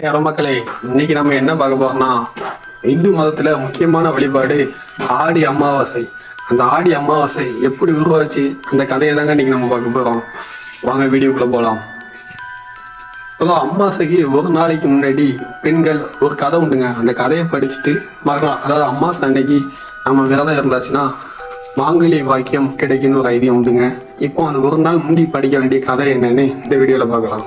மக்களே இன்னைக்கு நம்ம என்ன பார்க்க போறோம்னா இந்து மதத்துல முக்கியமான வழிபாடு ஆடி அமாவாசை. அந்த ஆடி அமாவாசை எப்படி உருவாச்சு? அந்த கதையை தாங்க இன்னைக்கு நம்ம பார்க்க போறோம். வாங்க வீடியோக்குள்ள போலாம். பொதுவாக அம்மாசைக்கு ஒரு நாளைக்கு முன்னாடி பெண்கள் ஒரு கதை உண்டுங்க. அந்த கதையை படிச்சுட்டு மகா அதாவது அம்மாசை அன்னைக்கு நம்ம விரதம் இருந்தாச்சுன்னா மாங்கலிய வாக்கியம் கிடைக்குன்னு ஒரு ஐடியா உண்டுங்க. இப்போ அந்த ஒரு நாள் முந்தி படிக்க வேண்டிய கதை என்னன்னு இந்த வீடியோவில் பார்க்கலாம்.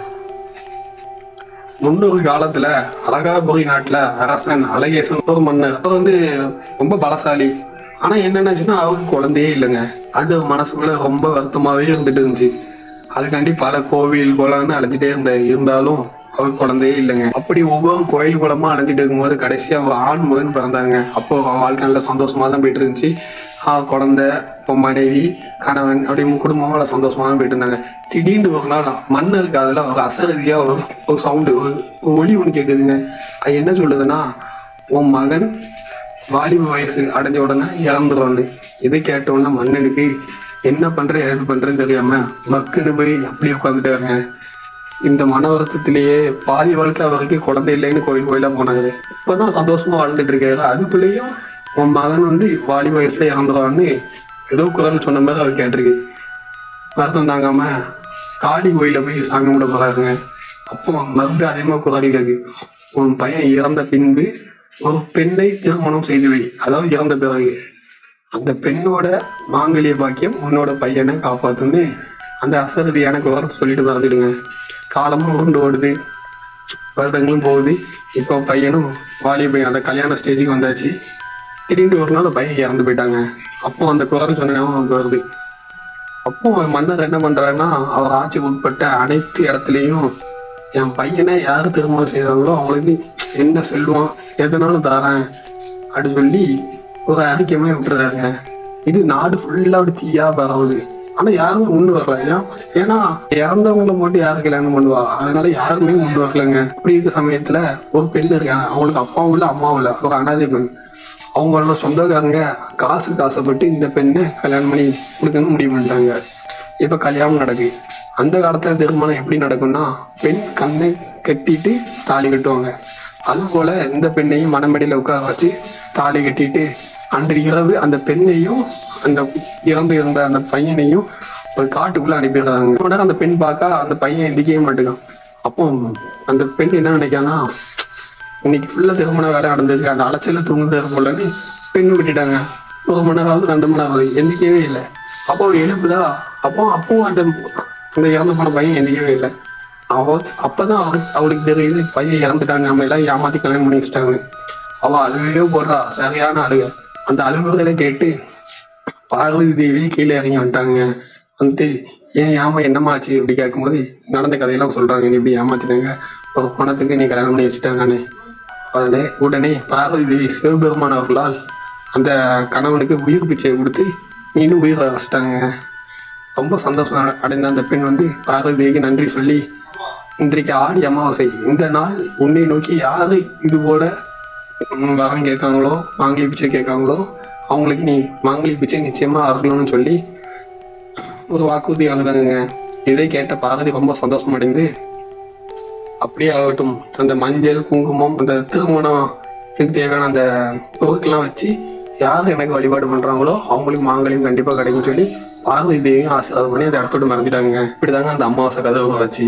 முன்னொரு காலத்துல அழகாபுரி நாட்டுல அரசன் அழகேசன் ஒரு மன்னர். அவர் வந்து ரொம்ப பலசாலி. ஆனா என்னென்னாச்சுன்னா அவருக்கு குழந்தையே இல்லைங்க. அது மனசுக்குள்ள ரொம்ப வருத்தமாவே இருந்துட்டு இருந்துச்சு. அதுக்காண்டி பல கோவில் குளம்னு அழைஞ்சிட்டே இருந்த இருந்தாலும் அவர் குழந்தையே இல்லைங்க. அப்படி ஒவ்வொரு கோயில் குளமா அழைஞ்சிட்டு இருக்கும்போது கடைசியா ஒரு ஆண் மகன் பிறந்தாங்க அப்போ வாழ்க்கை நல்ல சந்தோஷமா தான் போயிட்டு இருந்துச்சு. குழந்தை இப்போ மனைவி கணவன் அப்படி குடும்பமும் அவ்வளோ சந்தோஷமாக போயிட்டு இருந்தாங்க திடீர்னு ஒரு நாள் மன்னருக்கு அதில் ஒரு அசகதியாக ஒரு ஒரு சவுண்டு ஒரு ஒளி ஒன்று கேட்குதுங்க அது என்ன சொல்லுதுன்னா உன் மகன் வாலிப வயசு அடைஞ்ச உடனே இறந்துருவான்னு இதை கேட்ட மன்னனுக்கு என்ன பண்ற ஏது பண்றேன்னு தெரியாம மக்குன்னு போய் அப்படியே உட்காந்துட்டாங்க இந்த மன வருத்தத்திலேயே பாதி வாழ்க்கை அவருக்கு குழந்தை இல்லைன்னு கோயில் கோயிலா போனாங்க. இப்பதான் சந்தோஷமா வாழ்ந்துட்டு இருக்காரு அதுக்குள்ளேயும் உன் மகன் வந்து வாலி வயசுல இறந்துடுவான்னு ஏதோ குரல் சொன்ன மாதிரி அவர் கேட்டிருக்கு. வருத்தம் தாங்காம காளி கோயில போய் சாமி கும்பிட போறாருங்க. அப்போ மறுபடியும் அதே மாதிரி குரல் கேக்கு உன் பையன் இறந்த பின்பு ஒரு பெண்ணை திருமணம் செய்து வை. அதாவது இறந்த பிறகு. அந்த பெண்ணோட மாங்கல்ய பாக்கியம் உன்னோட பையனை காப்பாத்துன்னு அந்த அசரதியான வர சொல்லிட்டு மறந்துடுங்க. காலமும் உருண்டு ஓடுது. வருடங்களும் போகுது. இப்போ பையனும் வாலிபையன் அந்த கல்யாண ஸ்டேஜுக்கு வந்தாச்சு. திடீர்னு ஒரு நாள் பையன் இறந்து போயிட்டாங்க. அப்போ அந்த குரல் சொன்ன வருது. அப்போ மன்னர் என்ன பண்றாருன்னா அவர் ஆட்சிக்கு உட்பட்ட அனைத்து இடத்துலையும் என் பையனை யார் திருமணம் செய்தாங்களோ அவங்களுக்கு என்ன செல்வம் எதனாலும் தரேன் அப்படின்னு சொல்லி ஒரு அறிக்கையுமே விட்டுறாருங்க இது நாடு ஃபுல்லா அப்படி தீயா பரவுது. ஆனா யாரும் முன்னு வரல. ஏன்னா இறந்தவங்களை மட்டும் யாரு கல்யாணம் பண்ணுவா? அதனால யாருமே முன் வரலங்க. அப்படி இருக்க சமயத்துல ஒரு பெண் இருக்காங்க. அவங்களுக்கு அப்பாவும் இல்லை அம்மாவும் இல்லை. ஒரு அனாதை பெண். அவங்களோட சொந்தக்காரங்க காசு காசைப்பட்டு இந்த பெண்ணை கல்யாணம் பண்ணி கொடுக்கணும்னு முடிவு பண்ணிட்டாங்க. இப்போ கல்யாணம் நடக்கு அந்த காலத்தில் திருமணம் எப்படி நடக்கும்னா பெண் கண்ணை கட்டிட்டு தாலி கட்டுவாங்க. அதுபோல் இந்த பெண்ணையும் மணமடியில உட்கார வச்சு தாலி கட்டிட்டு அன்று இரவு அந்த பெண்ணையும் அந்த இறந்து இருந்த அந்த பையனையும் ஒரு காட்டுக்குள்ள அனுப்பிடுறாங்க. உடனே அந்த பெண் பார்க்க அந்த பையன் எந்திக்கவே மாட்டேங்கான் அப்போ அந்த பெண் என்ன நினைக்கான்னா இன்னைக்கு ஃபுல்லா திருமண வேலை நடந்தது அந்த அலைச்சல தூங்குறது போலன்னு பெண் விட்டுட்டாங்க. ஒரு மணி நேரம் ரெண்டு மணி நேரம் ஆகுது. எந்திக்கவே இல்லை. அப்போ எழுப்புதா? அப்போ அப்பவும் அந்த அந்த இறந்து போன பையன் எந்திக்கவே இல்லை. அவ அப்பதான் அவளுக்கு அவளுக்கு தெரியுது பையன் இறந்துட்டாங்க. நம்ம எல்லாம் ஏமாத்தி கல்யாணம் பண்ணி வச்சுட்டாங்க அவ அழுகையோ போடுறா. சரியான அழுக. அந்த அழுகுறதை கேட்டு பார்வதி தேவி கீழே இறங்கி வந்துட்டாங்க. வந்துட்டு ஏன் ஏமா என்னமாச்சு இப்படி கேட்கும்போது நடந்த கதையெல்லாம் சொல்றாங்க. நீ இப்படி ஏமாத்திட்டாங்க. ஒரு பணத்துக்கு நீ கல்யாணம் பண்ணி வச்சுட்டாங்கன்னு. உடனே உடனே பார்வதி தேவி சிவபெருமான் அவர்களால் அந்த கணவனுக்கு உயிர் பிச்சையை கொடுத்து மீண்டும் உயிரை வச்சிட்டாங்க ரொம்ப சந்தோஷம் அடைந்த அந்த பெண் வந்து பார்வதி தேவிக்கு நன்றி சொல்லி இன்றைக்கு ஆடி அமாவாசை. இந்த நாள் உன்னை நோக்கி யாரு இது போல வரம் கேட்காங்களோ மாங்கலி பிச்சை கேட்காங்களோ அவங்களுக்கு நீ மாங்கலி பிச்சை நிச்சயமா அருளணும்னு சொல்லி ஒரு வாக்குறுதி வாங்குறாங்க இதை கேட்ட பார்வதி ரொம்ப சந்தோஷம் அடைந்து அப்படியே ஆகட்டும். அந்த மஞ்சள் குங்குமம் அந்த திருமணம் தேவையான அந்த தொகுக்கெல்லாம் வச்சு யார் எனக்கு வழிபாடு பண்றாங்களோ அவங்களுக்கு மாங்களையும் கண்டிப்பா கிடைக்கும்னு சொல்லி பார்வதி தேவியும் ஆசீர்வாதம் பண்ணி அந்த இடத்தோட மறந்துட்டாங்க. இப்படிதாங்க அந்த அமாவாசை கதை வச்சு.